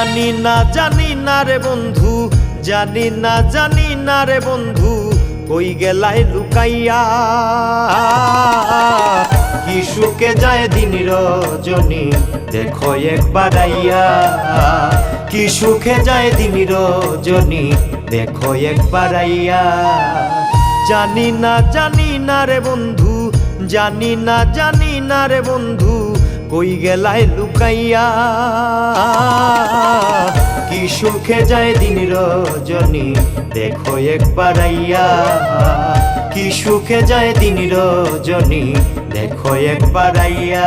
জানি না জানি না রে বন্ধু, জানি না জানি না রে বন্ধু, কই গেলাই লুকাইয়া? কি সুখে যায় দিন রজনী, দেখো একবার আইয়া। কি সুখে যায় দিন রজনী, দেখো একবার আইয়া। জানি না জানি না রে বন্ধু, জানি না জানি না রে বন্ধু, কই গেলাই লুকাইয়া? সুখে যায় দিন রজনী। দেখো একবার আইয়া, কি সুখে যায় দিন রজনী। দেখো একবার আইয়া।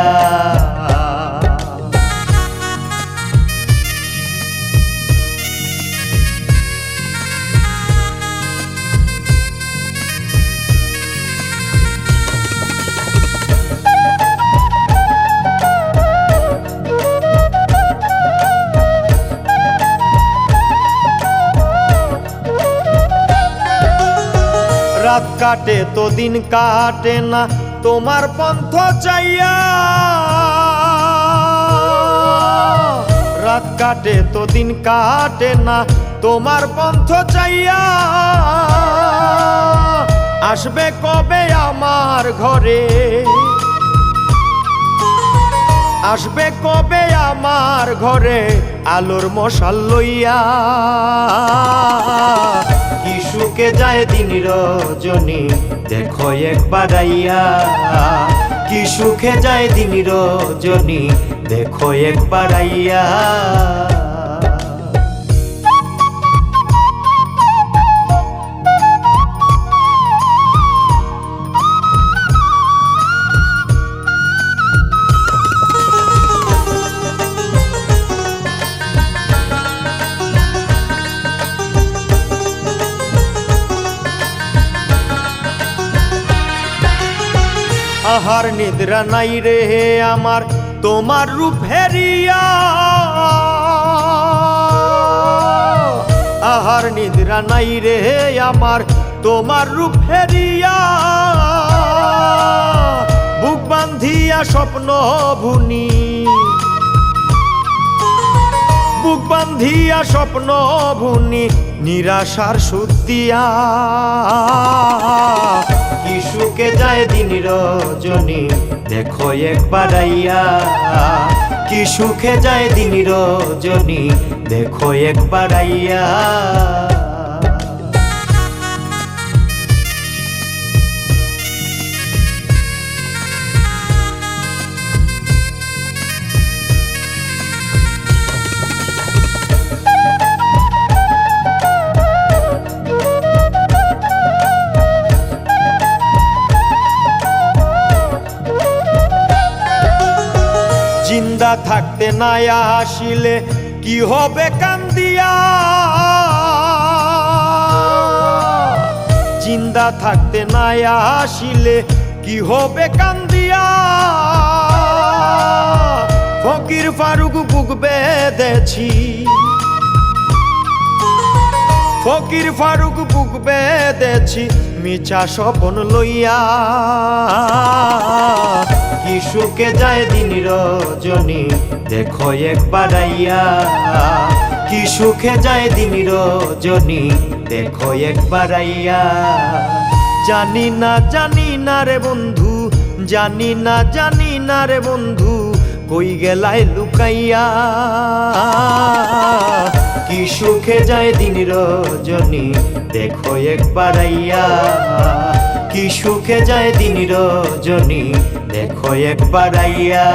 রাত কাটে তো দিন কাটে না, তোমার পন্থ চাইয়া। রাত কাটে তো দিন কাটে না, তোমার পন্থ চাইয়া। আসবে কবে আমার ঘরে? আসবে কবে আমার ঘরে? আলোর মশাল লইয়া। কি সুখে যায় দিন রজনী। দেখো একবার আইয়া, কি সুখে যায় দিন রজনী। দেখো একবার আইয়া। আহার নিদ্রা নাই রে আমার, তোমার রূপ হেরিয়া। আহার নিদ্রা নাই রে আমার, তোমার রূপ হেরিয়া। বুক বান্ধিয়া স্বপ্ন ভুনি। বুক বান্ধিয়া স্বপ্ন ভুনি নিরাশার সুতিয়া। কিশুকে যায় দিন রজনী, দেখো একবার আইয়া। কি সুখে যায় দিন রজনী, দেখো একবার আইয়া। জিন্দা থাকতে না আসিলে, কি হবে কান্দিয়া? জিন্দা থাকতে না আসিলে, কি হবে কান্দিয়া? ফকির ফারুক বুক বেঁধেছি। ফকির ফারুক বুক বেঁধেছি, মিছা স্বপন লইয়া। কি যায় দিন রজনী, দেখো একবার আইয়া। কি সুখে যায় দিন রজনী, দেখো একবার আইয়া। জানি না জানি না রে বন্ধু, জানি না জানি না রে বন্ধু, কই গেলাই লুকাইয়া। কি সুখে যায় দিন রজনী, দেখো একবার আইয়া। কি সুখে যায় দিন রজনী দেখো একবার আইয়া।